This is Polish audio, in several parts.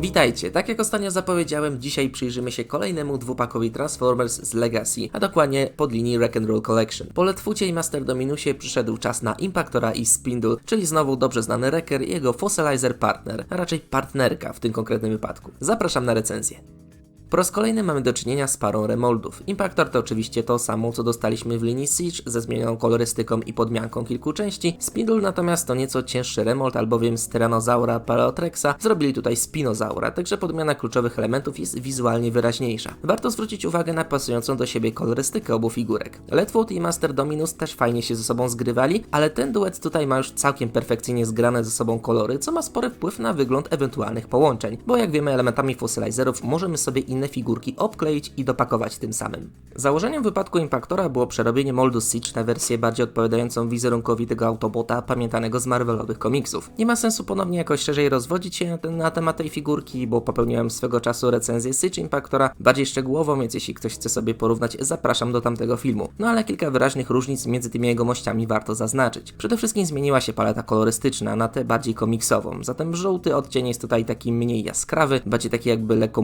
Witajcie, tak jak ostatnio zapowiedziałem, dzisiaj przyjrzymy się kolejnemu dwupakowi Transformers z Legacy, a dokładnie pod linii Rock'n'Roll Collection. Po Letfucie i Master Dominusie przyszedł czas na Impactora i Spindle, czyli znowu dobrze znany Wrecker i jego Fossilizer Partner, a raczej partnerka w tym konkretnym wypadku. Zapraszam na recenzję. Po raz kolejny mamy do czynienia z parą remoldów. Impactor to oczywiście to samo, co dostaliśmy w linii Siege, ze zmienioną kolorystyką i podmianką kilku części. Spindle natomiast to nieco cięższy remold, albowiem z Tyrannosaura Paleotrexa zrobili tutaj Spinozaura, także podmiana kluczowych elementów jest wizualnie wyraźniejsza. Warto zwrócić uwagę na pasującą do siebie kolorystykę obu figurek. Letwood i Master Dominus też fajnie się ze sobą zgrywali, ale ten duet tutaj ma już całkiem perfekcyjnie zgrane ze sobą kolory, co ma spory wpływ na wygląd ewentualnych połączeń, bo jak wiemy elementami fossilizerów możemy sobie inne figurki obkleić i dopakować tym samym. Założeniem wypadku Impactora było przerobienie moldu Siege na wersję bardziej odpowiadającą wizerunkowi tego Autobota pamiętanego z Marvelowych komiksów. Nie ma sensu ponownie jakoś szerzej rozwodzić się na, ten, na temat tej figurki, bo popełniłem swego czasu recenzję Siege Impactora bardziej szczegółową, więc jeśli ktoś chce sobie porównać, zapraszam do tamtego filmu. No ale kilka wyraźnych różnic między tymi jegomościami warto zaznaczyć. Przede wszystkim zmieniła się paleta kolorystyczna na tę bardziej komiksową, zatem żółty odcień jest tutaj taki mniej jaskrawy, bardziej taki jakby lekko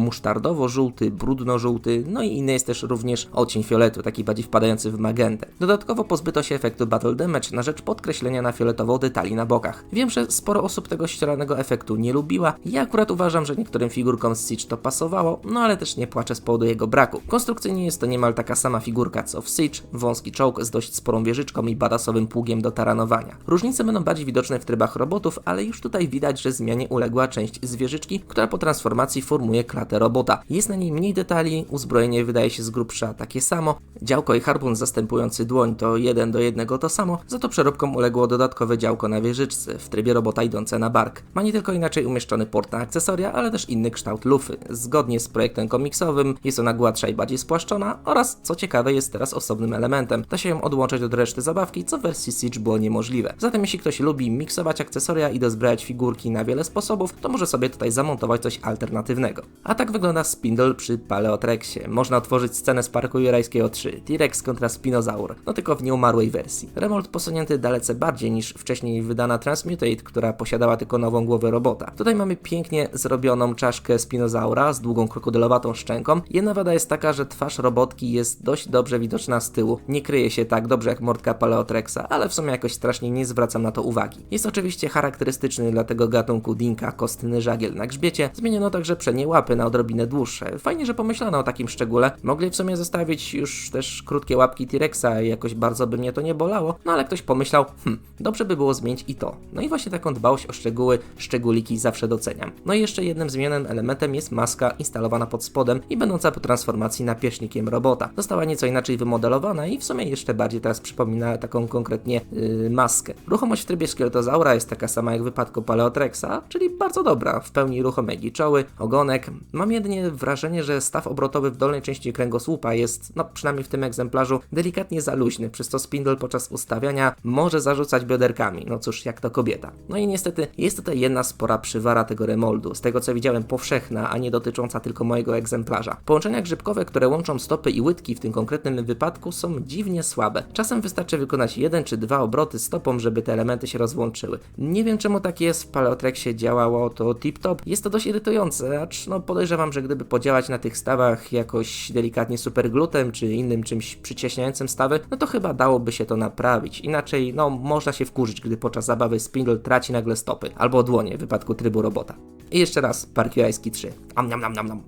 musztardowo-żółty, brudno-żółty, no i inny jest też również odcień fioletu, taki bardziej wpadający w magentę. Dodatkowo pozbyto się efektu Battle Damage na rzecz podkreślenia na fioletowo detali na bokach. Wiem, że sporo osób tego ścieranego efektu nie lubiła, ja akurat uważam, że niektórym figurkom z Siege to pasowało, no ale też nie płaczę z powodu jego braku. Konstrukcyjnie jest to niemal taka sama figurka co w Siege, wąski czołg z dość sporą wieżyczką i badasowym pługiem do taranowania. Różnice będą bardziej widoczne w trybach robotów, ale już tutaj widać, że zmianie uległa część z wieżyczki, która po transformacji formuje klatę robota. Jest na niej mniej detali, uzbrojenie wydaje się z grubsza takie samo, działko i harpun zastępujący dłoń to jeden do jednego to samo, za to przeróbkom uległo dodatkowe działko na wieżyczce, w trybie robota idące na bark. Ma nie tylko inaczej umieszczony port na akcesoria, ale też inny kształt lufy. Zgodnie z projektem komiksowym jest ona gładsza i bardziej spłaszczona oraz, co ciekawe, jest teraz osobnym elementem. Da się ją odłączyć od reszty zabawki, co w wersji Siege było niemożliwe. Zatem jeśli ktoś lubi miksować akcesoria i dozbrajać figurki na wiele sposobów, to może sobie tutaj zamontować coś alternatywnego. A tak wygląda Spindle przy Paleotrexie. Można otworzyć scenę z Parku Jurajskiego 3, T-Rex kontra Spinozaur, no tylko w nieumarłej wersji. Remold posunięty dalece bardziej niż wcześniej wydana Transmutate, która posiadała tylko nową głowę robota. Tutaj mamy pięknie zrobioną czaszkę Spinozaura z długą krokodylowatą szczęką. Jedna wada jest taka, że twarz robotki jest dość dobrze widoczna z tyłu. Nie kryje się tak dobrze jak mordka Paleotrexa, ale w sumie jakoś strasznie nie zwracam na to uwagi. Jest oczywiście charakterystyczny dla tego gatunku Dinka kostny żagiel na grzbiecie. Zmieniono także przednie łapy na odrobinę dłuższe. Fajnie, że pomyślano o takim szczególe. Mogli w sumie zostawić już też krótkie łapki T-Rexa i jakoś bardzo by mnie to nie bolało, no ale ktoś pomyślał, hm, dobrze by było zmienić i to. No i właśnie taką dbałość o szczegóły, szczególiki zawsze doceniam. No i jeszcze jednym zmienionym elementem jest maska instalowana pod spodem i będąca po transformacji napiesznikiem robota. Została nieco inaczej wymodelowana i w sumie jeszcze bardziej teraz przypomina taką konkretnie yy, maskę. Ruchomość w trybie szkieletozaura jest taka sama jak w wypadku Paleotrexa, czyli bardzo dobra, w pełni ruchome giczoły, ogonek. Mam jedynie wrażenie, że staw obrotowy w dolnej części kręgosłupa jest, no przynajmniej w tym egzemplarzu, delikatnie za luźny, przez co spindle podczas ustawiania może zarzucać bioderkami. No cóż, jak to kobieta. No i niestety jest tutaj jedna spora przywara tego remoldu, z tego co widziałem powszechna, a nie dotycząca tylko mojego egzemplarza. Połączenia grzybkowe, które łączą stopy i łydki w tym konkretnym wypadku są dziwnie słabe. Czasem wystarczy wykonać jeden czy dwa obroty stopą, żeby te elementy się rozłączyły. Nie wiem czemu tak jest, w Paleotrexie działało to tip-top. Jest to dość irytujące, acz no podejrzewam, że gdyby podziałać na tych stawach jakoś delikatnie superglutem czy innym czymś przyciśniającym stawy, no to chyba dałoby się to naprawić. Inaczej, no można się wkurzyć, gdy podczas zabawy Spindle traci nagle stopy albo dłonie w wypadku trybu robota. I jeszcze raz, Park Jurajski 3. Am, nam, nam, nam, nam.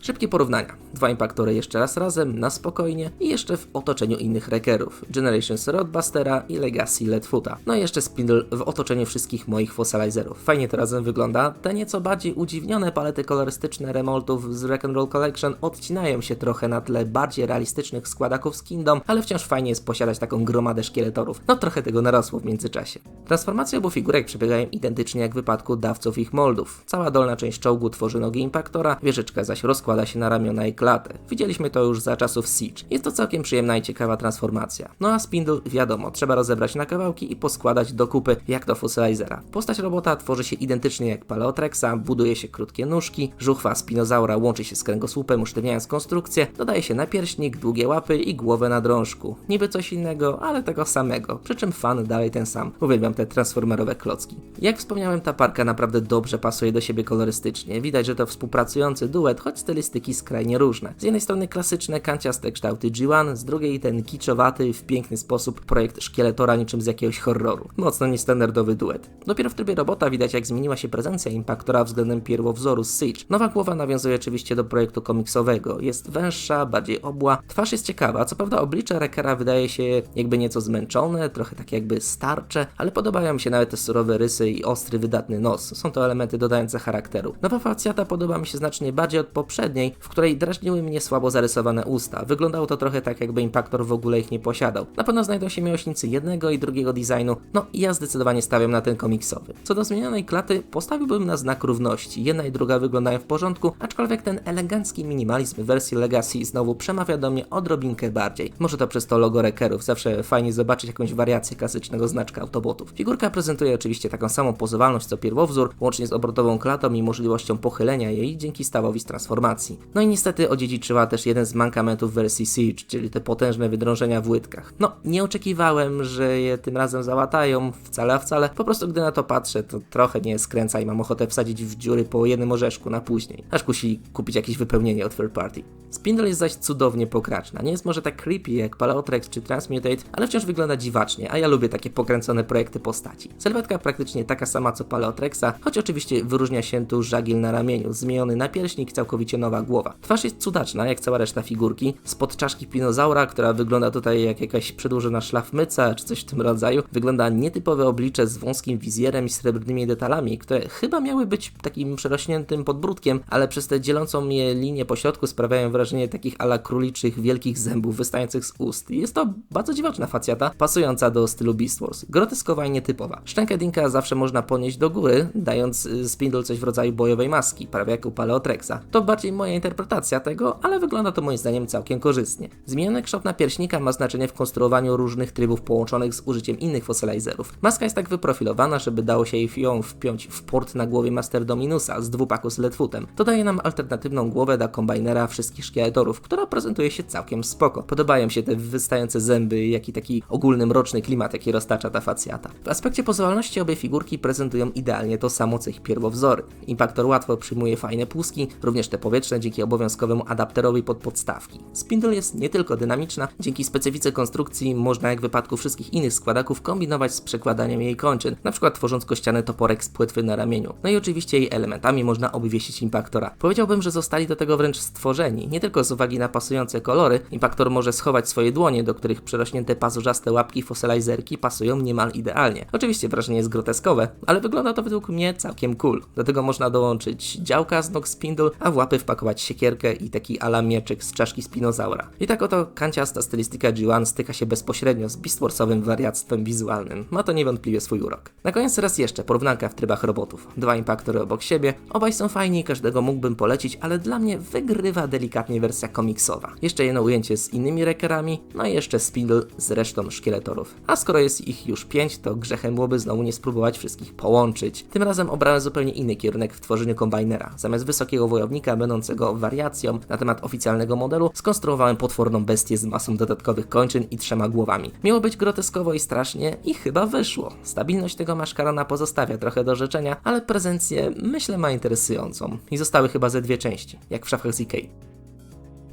Szybkie porównania. Dwa impaktory jeszcze raz razem, na spokojnie i jeszcze w otoczeniu innych rekerów. Generations Roadbustera i Legacy Leadfoota. No i jeszcze Spindle w otoczeniu wszystkich moich fossilizerów. Fajnie to razem wygląda. Te nieco bardziej udziwnione palety kolorystyczne remoltów z Rock'n'Roll Collection odcinają się trochę na tle bardziej realistycznych składaków z Kingdom, ale wciąż fajnie jest posiadać taką gromadę szkieletorów. No trochę tego narosło w międzyczasie. Transformacje obu figurek przebiegają identycznie jak w wypadku dawców ich moldów. Cała dolna część czołgu tworzy nogi impaktora, wieżyczka zaś rozkłada się na ramiona i klatę. Widzieliśmy to już za czasów Siege. Jest to całkiem przyjemna i ciekawa transformacja. No a Spindle, wiadomo, trzeba rozebrać na kawałki i poskładać do kupy, jak do Fossilizera. Postać robota tworzy się identycznie jak Paleotrexa, buduje się krótkie nóżki, żuchwa spinozaura łączy się z kręgosłupem, usztywniając konstrukcję, dodaje się napierśnik, długie łapy i głowę na drążku. Niby coś innego, ale tego samego. Przy czym fan dalej ten sam. Uwielbiam te transformerowe klocki. Jak wspomniałem, ta parka naprawdę dobrze pasuje do siebie kolorystycznie. Widać, że to współpracujący duet, choć stylistyki skrajnie różne. Z jednej strony klasyczne, kanciaste kształty G1, z drugiej ten kiczowaty, w piękny sposób projekt szkieletora niczym z jakiegoś horroru. Mocno niestandardowy duet. Dopiero w trybie robota widać, jak zmieniła się prezencja Impactora względem pierwowzoru z Siege. Nowa głowa nawiązuje oczywiście do projektu komiksowego. Jest węższa, bardziej obła. Twarz jest ciekawa, co prawda oblicze Wreckera wydaje się jakby nieco zmęczone, trochę tak jakby starcze, ale podobają mi się nawet te surowe rysy i ostry, wydatny nos. Są to elementy dodające charakteru. Nowa facjata podoba mi się znacznie bardziej od poprzedniej, w której drażniły mnie słabo zarysowane usta. Wyglądało to trochę tak, jakby Impactor w ogóle ich nie posiadał. Na pewno znajdą się miłośnicy jednego i drugiego designu, no i ja zdecydowanie stawiam na ten komiksowy. Co do zmienionej klaty, postawiłbym na znak równości. Jedna i druga wyglądają w porządku, aczkolwiek ten elegancki minimalizm w wersji Legacy znowu przemawia do mnie odrobinkę bardziej. Może to przez to logo Wreckerów, zawsze fajnie zobaczyć jakąś wariację klasycznego znaczka Autobotów. Figurka prezentuje oczywiście taką samą pozowalność co pierwowzór, łącznie z obrotową klatą i możliwością pochylenia jej dzięki stawowi z transformacji. No i niestety odziedziczyła też jeden z mankamentów wersji Siege, czyli te potężne wydrążenia w łydkach. No, nie oczekiwałem, że je tym razem załatają, wcale wcale. Po prostu gdy na to patrzę, to trochę nie skręca i mam ochotę wsadzić w dziury po jednym orzeszku na później. Aż kusi kupić jakieś wypełnienie od third party. Spindle jest zaś cudownie pokraczna. Nie jest może tak creepy jak Paleotrex czy Transmutate, ale wciąż wygląda dziwacznie, a ja lubię takie pokręcone projekty postaci. Sylwetka praktycznie taka sama co Paleotrexa, choć oczywiście wyróżnia się tu żagiel na ramieniu, zmieniony napierśnik, całkowicie nowa głowa. Twarz jest cudaczna, jak cała reszta figurki. Spod czaszki pinozaura, która wygląda tutaj jak jakaś przedłużona szlafmyca czy coś w tym rodzaju, wygląda nietypowe oblicze z wąskim wizjerem i srebrnymi detalami, które chyba miały być takim przerośniętym podbródkiem, ale przez tę dzielącą je linię po środku sprawiają wrażenie takich ala króliczych wielkich zębów wystających z ust. Jest to bardzo dziwaczna facjata, pasująca do stylu Beast Wars. Groteskowa i nietypowa. Szczękę Dinka zawsze można ponieść do góry, dając y, Spindle coś w rodzaju bojowej maski, prawie jak u Paleotrexa. To bardziej moja interpretacja tego, ale wygląda to moim zdaniem całkiem korzystnie. Zmieniony kształt napierśnika ma znaczenie w konstruowaniu różnych trybów połączonych z użyciem innych fossilizerów. Maska jest tak wyprofilowana, żeby dało się ją wpiąć w port na głowie Master Dominusa z dwupaku z Letfootem. To daje nam alternatywną głowę dla kombajnera wszystkich szkieletorów, która prezentuje się całkiem spoko. Podobają się te wystające zęby, jak i taki ogólny mroczny klimat, jaki roztacza ta facjata. W aspekcie pozwalności obie figurki prezentują idealnie to samo, co ich pierwowzory. Impactor łatwo przyjmuje fajne płuski, również te powietrzne, dzięki obowiązkowemu adapterowi pod podstawki. Spindle jest nie tylko dynamiczna, dzięki specyfice konstrukcji można jak w wypadku wszystkich innych składaków kombinować z przekładaniem jej kończyn, np. tworząc kościany toporek z płetwy na ramieniu. No i oczywiście jej elementami można obwiesić Impactora. Powiedziałbym, że zostali do tego wręcz stworzeni, nie tylko z uwagi na pasujące kolory, Impactor może schować swoje dłonie, do których przerośnięte pazurzaste łapki fossilizerki pasują niemal idealnie. Oczywiście wrażenie jest groteskowe, ale wygląda to według mnie całkiem cool. Do tego można dołączyć działka z nóg Spindle, a w łapy wpakować siekierkę i taki ala z czaszki Spinozaura. I tak oto kanciasta stylistyka G1 styka się bezpośrednio z Beastwarsowym wariactwem wizualnym. Ma to niewątpliwie swój urok. Na koniec raz jeszcze porównanka w trybach robotów. Dwa impaktory obok siebie, obaj są fajni, każdego mógłbym polecić, ale dla mnie wygrywa delikatnie wersja komiksowa. Jeszcze jedno ujęcie z innymi rekerami, no i jeszcze Spindle z resztą szkieletorów. A skoro jest ich już pięć, to grzechem byłoby znowu nie spróbować wszystkich połączyć. Tym razem obrałem zupełnie inny kierunek w tworzeniu kombajnera. Zamiast wysokiego wojownika będącego wariacją na temat oficjalnego modelu, skonstruowałem potworną bestię z masą dodatkowych kończyn i trzema głowami. Miało być groteskowo i strasznie i chyba wyszło. Stabilność tego maszkarona pozostawia trochę do życzenia, ale prezencję myślę ma interesującą. I zostały chyba ze dwie części, jak w szafach ZK.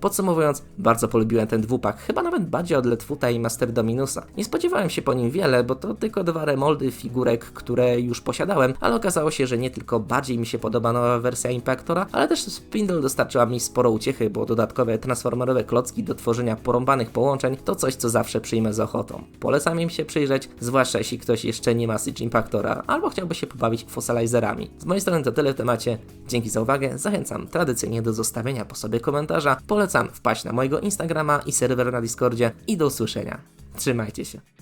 Podsumowując, bardzo polubiłem ten dwupak, chyba nawet bardziej od Letfuta i Master Dominusa. Nie spodziewałem się po nim wiele, bo to tylko dwa remoldy figurek, które już posiadałem, ale okazało się, że nie tylko bardziej mi się podoba nowa wersja Impactora, ale też Spindle dostarczyła mi sporo uciechy, bo dodatkowe transformerowe klocki do tworzenia porąbanych połączeń to coś, co zawsze przyjmę z ochotą. Polecam im się przyjrzeć, zwłaszcza jeśli ktoś jeszcze nie ma Siege Impactora, albo chciałby się pobawić fossilizerami. Z mojej strony to tyle w temacie. Dzięki za uwagę, zachęcam tradycyjnie do zostawienia po sobie komentarza, polecam wpaść na mojego Instagrama i serwer na Discordzie i do usłyszenia. Trzymajcie się.